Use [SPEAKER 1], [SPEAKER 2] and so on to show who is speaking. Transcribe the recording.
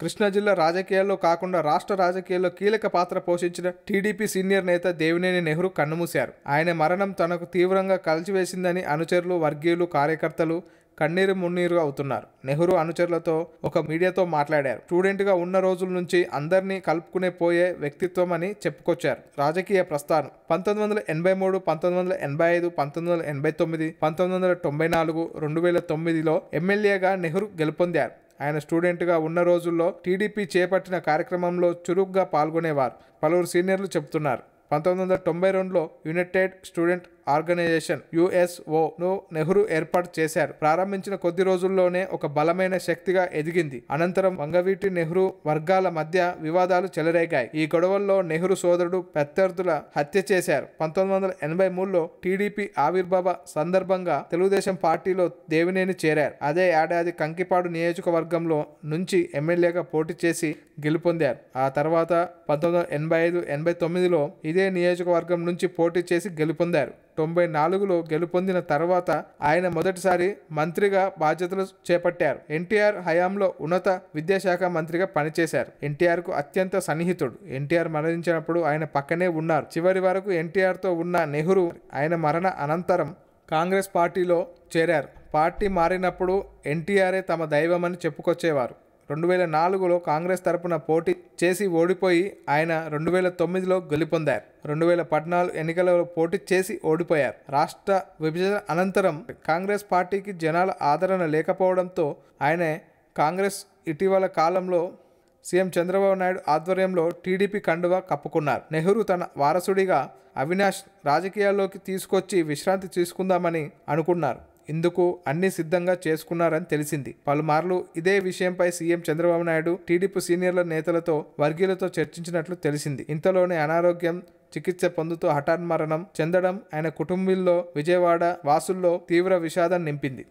[SPEAKER 1] కృష్ణా జిల్లా రాజకీయాల్లో కాకుండా రాష్ట్ర రాజకీయాల్లో కీలక పాత్ర పోషించిన టీడీపీ సీనియర్ నేత దేవినేని నెహ్రూ కన్నుమూశారు. ఆయన మరణం తనకు తీవ్రంగా కలిచివేసిందని అనుచరులు వర్గీయులు కార్యకర్తలు కన్నీరు మున్నీరు అవుతున్నారు నెహ్రూ అనుచరులతో ఒక మీడియాతో మాట్లాడారు. స్టూడెంట్గా ఉన్న రోజుల నుంచి అందరినీ కలుపుకునే పోయే వ్యక్తిత్వం అని చెప్పుకొచ్చారు. రాజకీయ ప్రస్థానం పంతొమ్మిది వందల ఎనభై మూడు పంతొమ్మిది వందల ఎనభై ఐదు పంతొమ్మిది వందల ఎనభై తొమ్మిది పంతొమ్మిది వందల తొంభై నాలుగు రెండు వేల తొమ్మిదిలో ఎమ్మెల్యేగా నెహ్రూ గెలుపొందారు. ఆయన స్టూడెంట్గా ఉన్న రోజుల్లో టీడీపీ చేపట్టిన కార్యక్రమంలో చురుగ్గా పాల్గొనేవారు. పలువురు సీనియర్లు చెబుతున్నారు. పంతొమ్మిది వందల తొంభై రెండులో యునైటెడ్ స్టూడెంట్ ఆర్గనైజేషన్ యుఎస్ఓను నెహ్రూ ఏర్పాటు చేశారు. ప్రారంభించిన కొద్ది రోజుల్లోనే ఒక బలమైన శక్తిగా ఎదిగింది. అనంతరం వంగవీటి నెహ్రూ వర్గాల మధ్య వివాదాలు చెలరేగాయి. ఈ గొడవల్లో నెహ్రూ సోదరుడు ప్రత్యర్థుల హత్య చేశారు. పంతొమ్మిది వందల ఎనభై మూడులో టీడీపీ ఆవిర్భావ సందర్భంగా తెలుగుదేశం పార్టీలో దేవినేని చేరారు. అదే ఏడాది కంకిపాడు నియోజకవర్గంలో నుంచి ఎమ్మెల్యేగా పోటీ చేసి గెలుపొందారు. ఆ తర్వాత పంతొమ్మిది వందల ఎనభై ఐదు ఎనభై తొమ్మిదిలో ఇదే నియోజకవర్గం నుంచి పోటీ చేసి గెలుపొందారు. తొంభై నాలుగులో గెలుపొందిన తర్వాత ఆయన మొదటిసారి మంత్రిగా బాధ్యతలు చేపట్టారు. ఎన్టీఆర్ హయాంలో ఉన్నత విద్యాశాఖ మంత్రిగా పనిచేశారు. ఎన్టీఆర్కు అత్యంత సన్నిహితుడు. ఎన్టీఆర్ మరణించినప్పుడు ఆయన పక్కనే ఉన్నారు. చివరి వరకు ఎన్టీఆర్తో ఉన్న నెహ్రూ ఆయన మరణ అనంతరం కాంగ్రెస్ పార్టీలో చేరారు. పార్టీ మారినప్పుడు ఎన్టీఆరే తమ దైవమని చెప్పుకొచ్చేవారు. రెండు వేల నాలుగులో కాంగ్రెస్ తరపున పోటీ చేసి ఓడిపోయి ఆయన రెండు వేల తొమ్మిదిలో గెలుపొందారు. రెండు వేల పద్నాలుగు ఎన్నికలలో పోటీ చేసి ఓడిపోయారు. రాష్ట్ర విభజన అనంతరం కాంగ్రెస్ పార్టీకి జనాల ఆదరణ లేకపోవడంతో ఆయన కాంగ్రెస్ ఇటీవల కాలంలో సీఎం చంద్రబాబు నాయుడు ఆధ్వర్యంలో టీడీపీ కండువా కప్పుకున్నారు. నెహ్రూ తన వారసుడిగా అవినాష్ రాజకీయాల్లోకి తీసుకొచ్చి విశ్రాంతి తీసుకుందామని అనుకున్నారు. ఇందుకు అన్ని సిద్ధంగా చేసుకున్నారని తెలిసింది. పలుమార్లు ఇదే విషయంపై సీఎం చంద్రబాబు నాయుడు టీడీపీ సీనియర్ల నేతలతో వర్గీయులతో చర్చించినట్లు తెలిసింది. ఇంతలోనే అనారోగ్యం చికిత్స పొందుతూ హఠాన్ మరణం చెందడం ఆయన కుటుంబీల్లో విజయవాడ వాసుల్లో తీవ్ర విషాదం నింపింది.